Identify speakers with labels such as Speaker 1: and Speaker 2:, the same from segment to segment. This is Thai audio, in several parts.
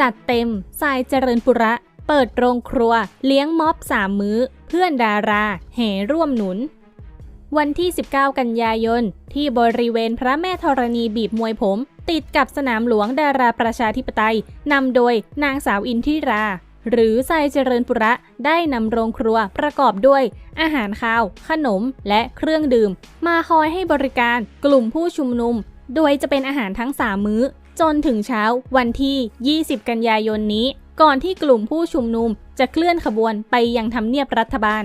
Speaker 1: จัดเต็มทรายเจริญปุระ เปิดโรงครัว เลี้ยงม็อบสามมื้อ เพื่อนดาราแห่ร่วมหนุน วันที่ 19 กันยายน ที่บริเวณพระแม่ธรณีบีบมวยผม ติดกับสนามหลวงดาราประชาธิปไตยนำโดยนางสาวอินทิรา หรือทรายเจริญปุระได้นำโรงครัวประกอบด้วย อาหารข้าว ขนม และเครื่องดื่ม มาคอยให้บริการกลุ่มผู้ชุมนุมโดยจะเป็นอาหารทั้ง 3 มื้อ จนถึงเช้าวันที่ 20 กันยายนนี้ ก่อนที่กลุ่มผู้ชุมนุมจะเคลื่อนขบวนไปยังทำเนียบรัฐบาล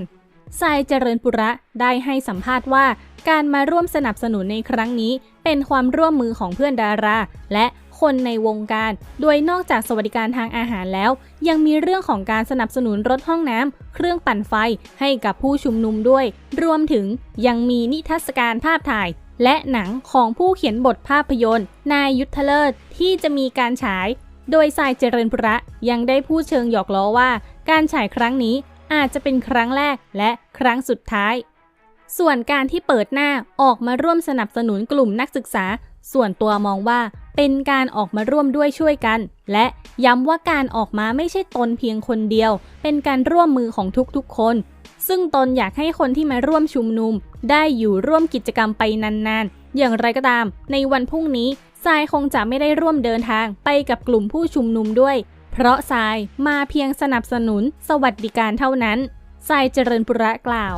Speaker 1: ทรายเจริญปุระได้ให้สัมภาษณ์ว่า การมาร่วมสนับสนุนในครั้งนี้ เป็นความร่วมมือของเพื่อนดารา และคนในวงการ โดยนอกจากสวัสดิการทางอาหารแล้ว ยังมีเรื่องของการสนับสนุนรถห้องน้ำเครื่องปั่นไฟให้กับผู้ชุมนุมด้วย รวมถึงยังมีนิทรรศการภาพถ่าย และหนังของผู้เขียนบทภาพยนตร์ นายยุทธเลิศที่จะมีการฉาย โดยทรายเจริญพุระยังได้พูดเชิงหยอกล้อว่า การฉายครั้งนี้อาจจะเป็นครั้งแรกและครั้งสุดท้าย ส่วนการที่เปิดหน้าออกมาร่วมสนับสนุนกลุ่มนักศึกษา ส่วนตัวมองว่าเป็นการออกมาร่วมด้วยช่วยกัน และย้ำว่าการออกมาไม่ใช่ตนเพียงคนเดียว เป็นการร่วมมือของทุกๆคน ซึ่งตนอยากให้คนที่มาร่วมชุมนุม ได้อยู่ร่วมกิจกรรมไปนานๆ อย่างไรก็ตาม ในวันพรุ่งนี้ทรายคงจะไม่ได้ร่วมเดินทางไปกับกลุ่มผู้ชุมนุมด้วย เพราะทรายมาเพียงสนับสนุนสวัสดิการเท่านั้นทรายเจริญปุระกล่าว